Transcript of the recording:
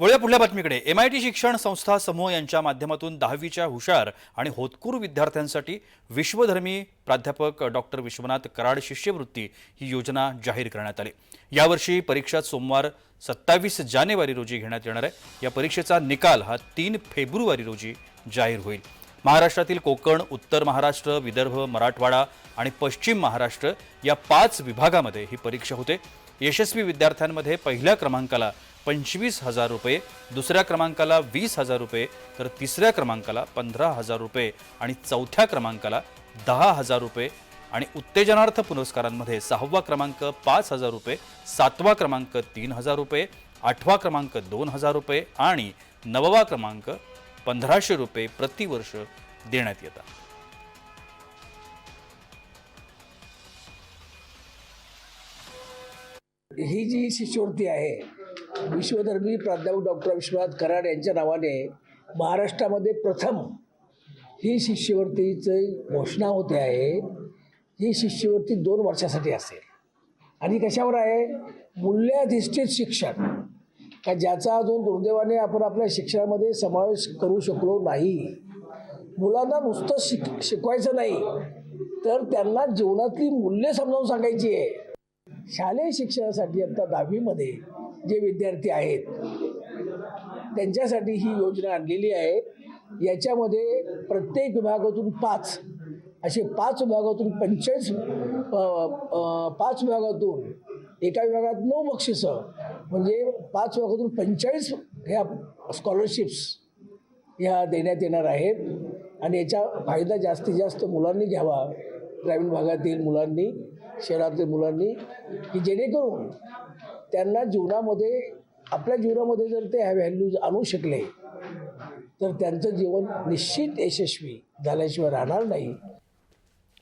वळूया पुढल्या बातमीकडे. M I T शिक्षण संस्था समूह यांच्या माध्यमातून दहावीच्या हुशार आणि होतकूर विद्यार्थ्यांसाठी विश्वधर्मी प्राध्यापक डॉक्टर विश्वनाथ कराड शिष्यवृत्ती ही योजना जाहीर करण्यात आली. यावर्षी परीक्षा सोमवार सत्तावीस जानेवारी रोजी घेण्यात येणार आहे. या परीक्षेचा निकाल हा तीन फेब्रुवारी रोजी जाहीर होईल. महाराष्ट्रातील कोकण उत्तर महाराष्ट्र विदर्भ मराठवाडा आणि पश्चिम महाराष्ट्र या पाच विभागामध्ये ही परीक्षा होते. यशस्वी विद्यार्थ्यांमध्ये पहिल्या क्रमांकाला पंचवीस हजार रुपये दुसऱ्या क्रमांकाला वीस हजार रुपये तर तिसऱ्या क्रमांकाला पंधरा हजार रुपये आणि चौथ्या क्रमांकाला दहा हजार रुपये आणि उत्तेजनार्थ पुरस्कारांमध्ये सहावा क्रमांक पाच हजार रुपये सातवा क्रमांक तीन हजार रुपये आठवा क्रमांक दोन हजार रुपये आणि नववा क्रमांक पंधराशे रुपये प्रतिवर्ष देण्यात येतात. ही जी शिष्यवृत्ती आहे विश्वधर्मी प्राध्यापक डॉक्टर विश्वनाथ कराड यांच्या नावाने महाराष्ट्रामध्ये प्रथम ही शिष्यवृत्तीची घोषणा होते आहे. ही शिष्यवृत्ती दोन वर्षासाठी असेल आणि कशावर आहे? मूल्याधिष्ठित शिक्षण. का ज्याचा अजून दुर्दैवाने आपण आपल्या शिक्षणामध्ये समावेश करू शकलो नाही. मुलांना नुसतं शिक शिकवायचं नाही. तर त्यांना जीवनातली मूल्य समजावून सांगायची आहे. शालेय शिक्षणासाठी आता दहावीमध्ये जे विद्यार्थी आहेत त्यांच्यासाठी ही योजना आणलेली आहे. याच्यामध्ये प्रत्येक विभागातून पाच असे पाच विभागातून पंचेचाळीस पाच विभागातून एका विभागात नऊ बक्षिसं म्हणजे पाच विभागातून पंचेचाळीस ह्या स्कॉलरशिप्स ह्या देण्यात येणार आहेत. आणि याचा फायदा जास्तीत जास्त मुलांनी घ्यावा. ग्रामीण भागातील मुलांनी शहरातील मुलांनी की जेणेकरून त्यांना जीवनामध्ये आपल्या जीवनामध्ये जर ते ह्या व्हॅल्यूज आणू शकले तर त्यांचं जीवन निश्चित यशस्वी झाल्याशिवाय राहणार नाही.